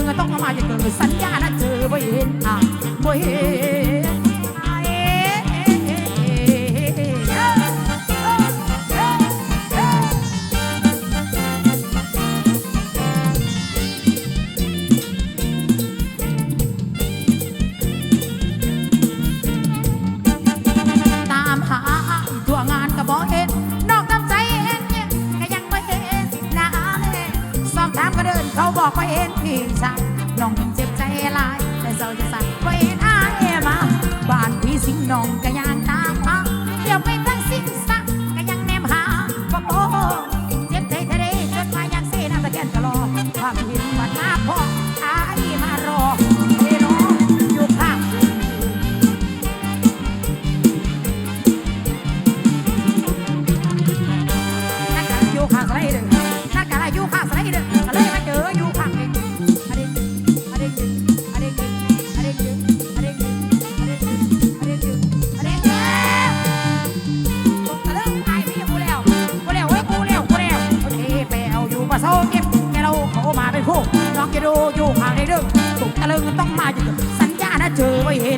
งต้องมาอย่าเกิดสัญญาณเจอไม่เห็นอะไม่เห็น Oh! น้องจะดูอยู่ห่างในเรื่อตุกตะลึงต้องมาอยู่สัญญาณนะเจอไว้เห็น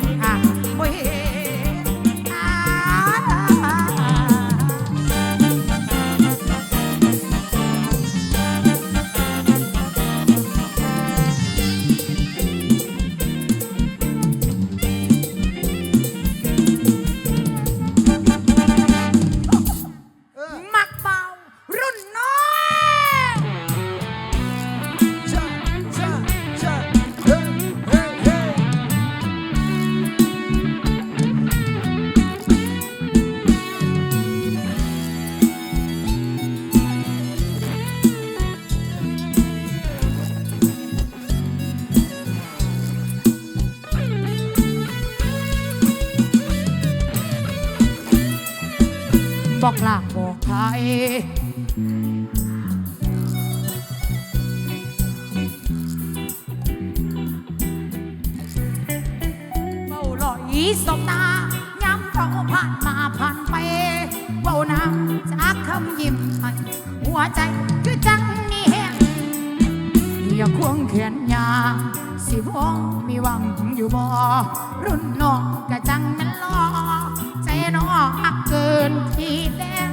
บอกลากบอกใครเบาลอยสบตาย้ำเราผ่านมาผ่านไปเบาน้ำจากคำยิ้มให้หัวใจคือจังนี่เห้งอย่าควงแขนยาสิวงมีวังอยู่บ่รุ่นน้อง เกินขีดแดง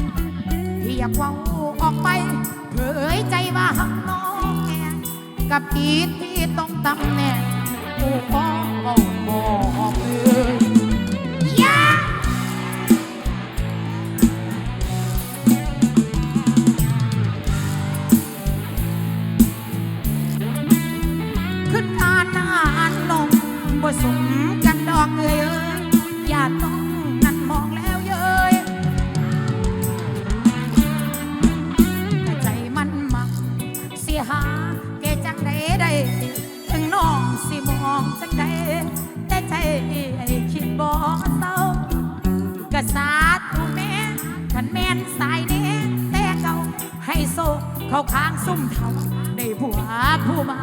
เรียกว่างูออกไปเผยใจว่าหักน้องแอนกับกีที่ต้องตำแหน่งกูองบอกบอกเลย เขาค้างซุ่มทำได้ผัวผู้มา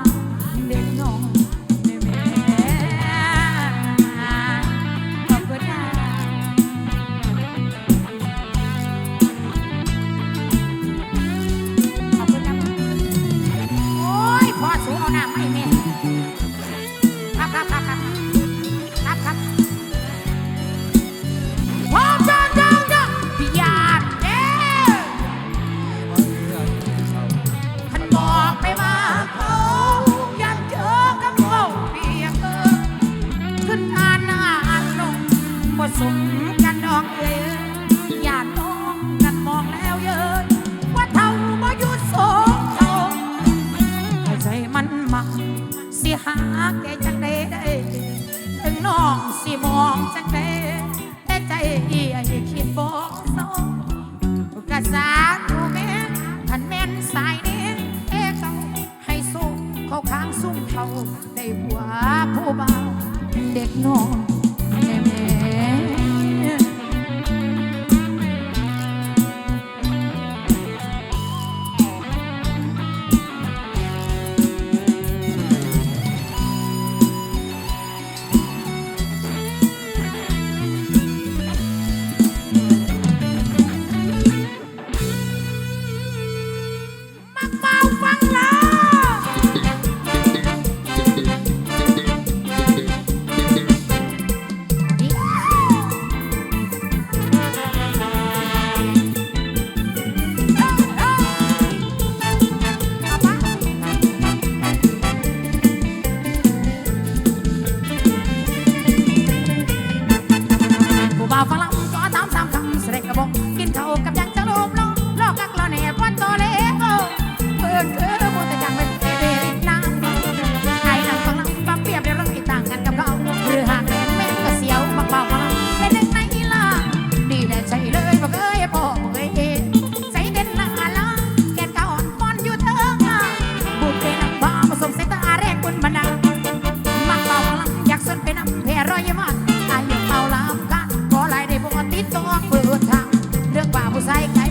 mosaica.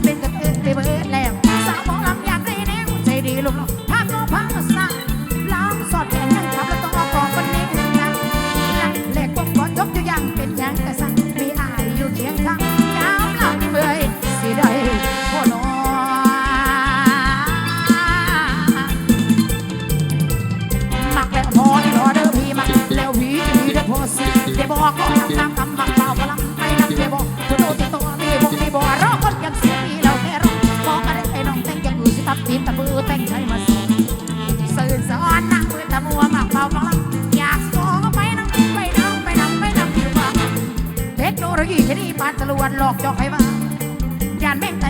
มัวหมักเบาบังลังอยาก็ไปน้ำไปน้ำไปน้ำไปน้ำอยู่ว่าเทคโนโลยีชนีปานตลวนหลอกจอกให้มาจาแม่งไต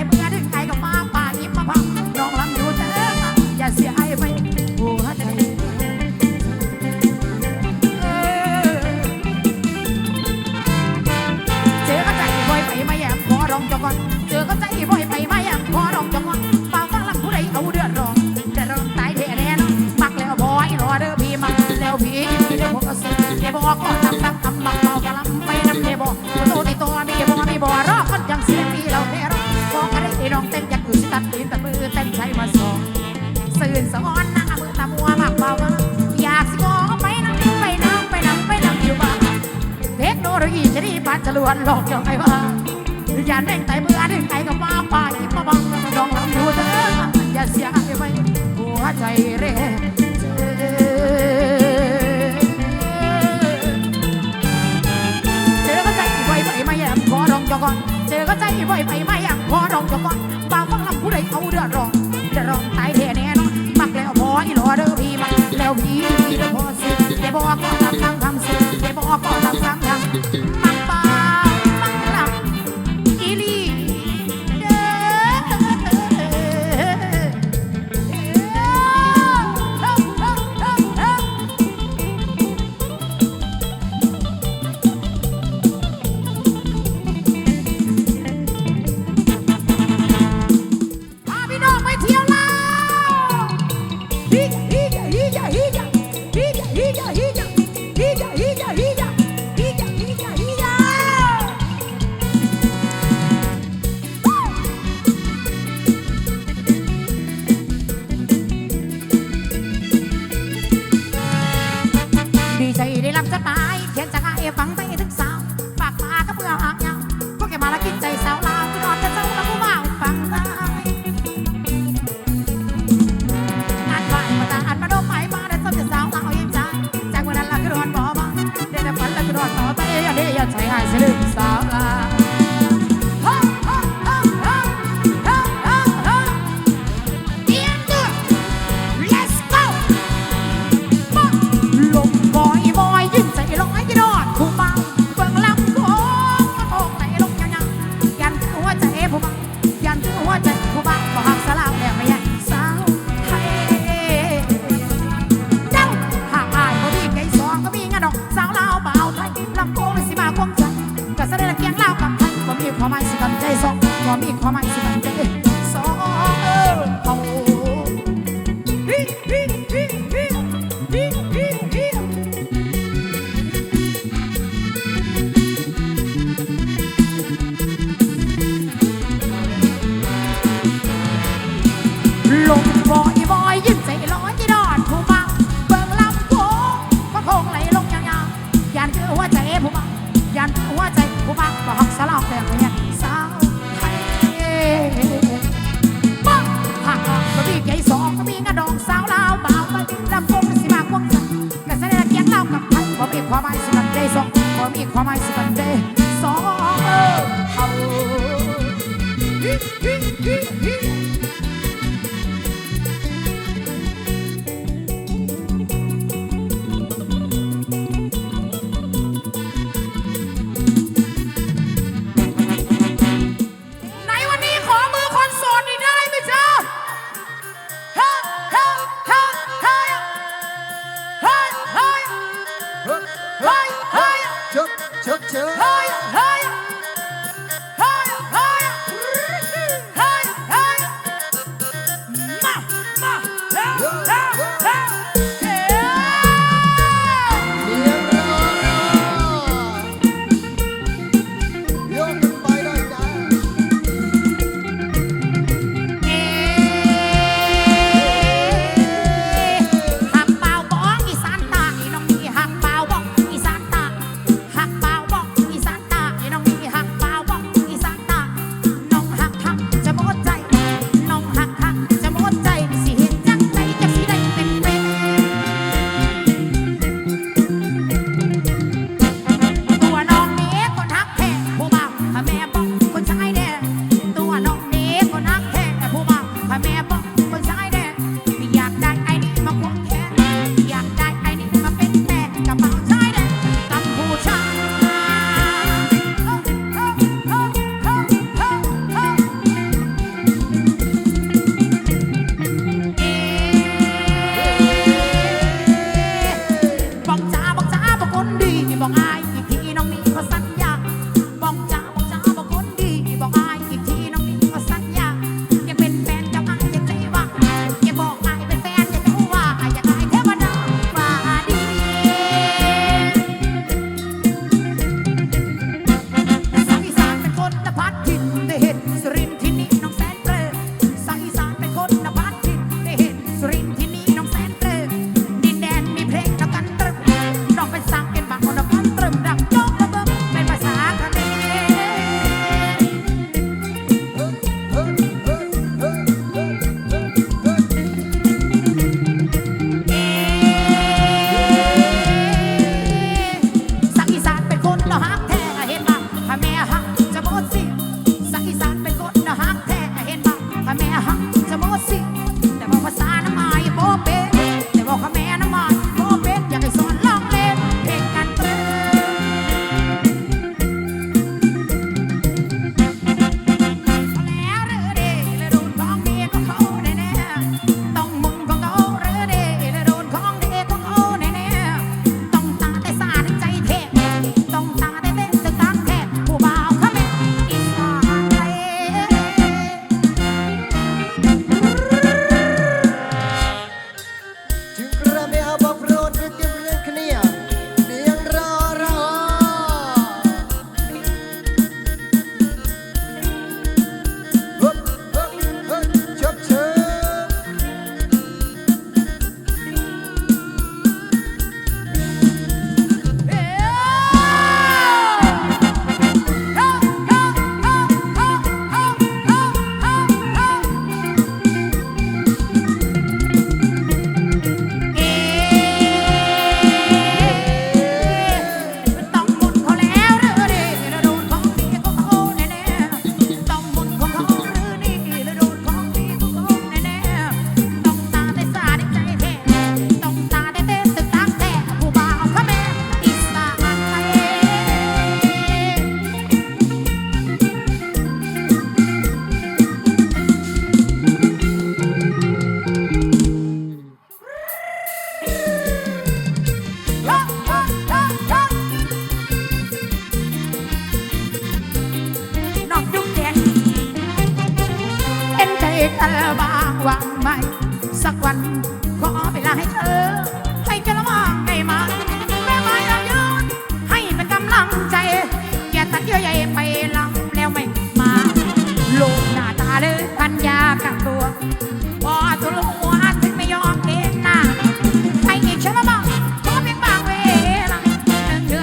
อกออกตับตับตับบังเบากะลำไปนำเดบอกโตติตัวมีบอมีบอรอคนยังเสียมีเราเทรอบอกอรไอ้น้องเต้นอยากอยู่ตัดตีนตัดมือเต้นใช้มาสองสื่นสะอ้อนหน้ามือตามัวมากเบาอยากสิบอกไปนำไปนำไปนำไปนำอยู่บ้าเทคโนโลยีจะดีปัจจลวนหลอกยังไงวะอย่าเร่งไตมือเร่งไตกัมาป่าอีมาบังดองลำดูเด้ออย่าเสียไปหัวใจเร่ ที่ไว้ไปไหมอะพอรองจะฟังบางฟังลำผู้ใดเขาเดือดร้อนจะร้องตายแท้แน่นอนมักแล้วพออีหลอเด้อพี่มักแล้วพี่พี่เดพอสิแต่บอกก่อน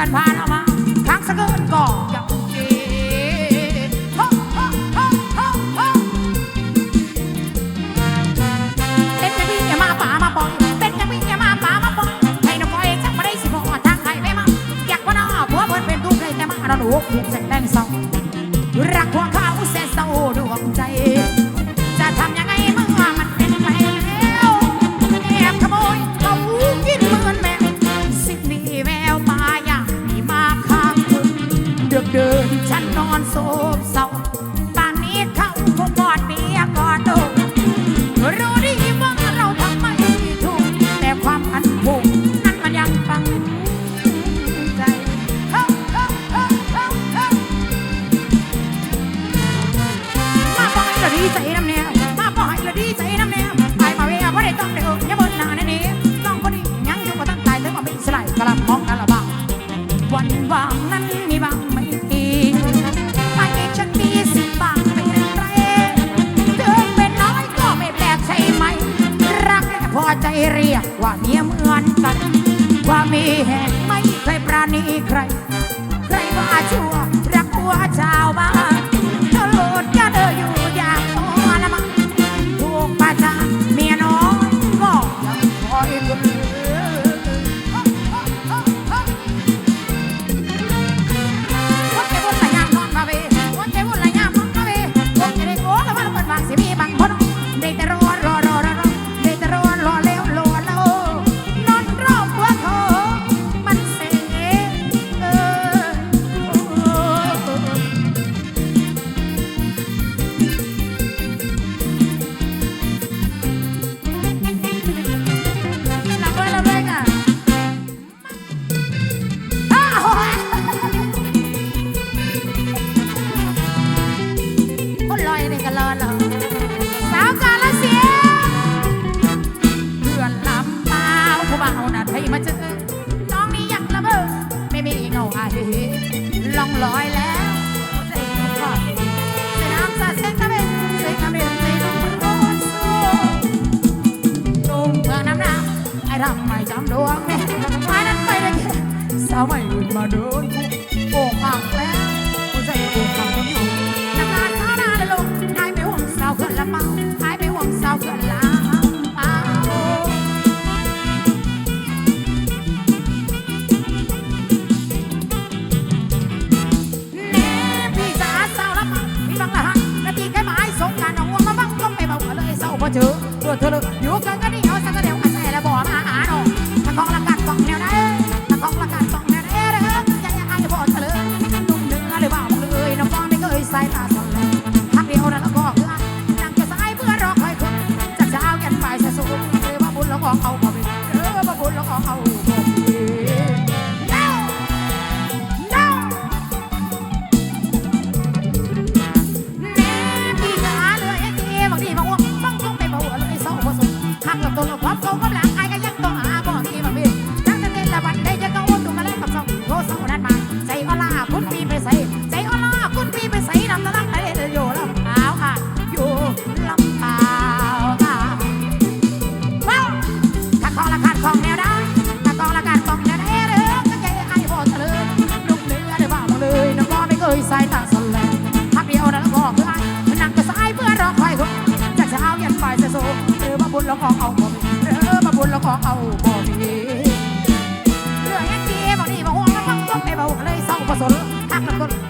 อนผ่านออมาพักสักเกินก่อนกับเจเป็นยังพี่อย่ามาป่ามาปอยเป็นยังพี่อมาป่ามาปอยให้น้องปอยจัม่ได้สิพอทางใครไม่มาอยากว่าน้องผัวเพิ่เป็นทุกข์เลยแต่มาเราหนูเพียงแสงแดงสองรักพวงเขา so São แล้ขอเขาบ่มีเรือมาบุญเราขอเขาบ่มีเรื่องแค่ทีบอกนี่บอกว่ามันฟังต้องไปบอกเลยเศร้าผสมหักลำต้น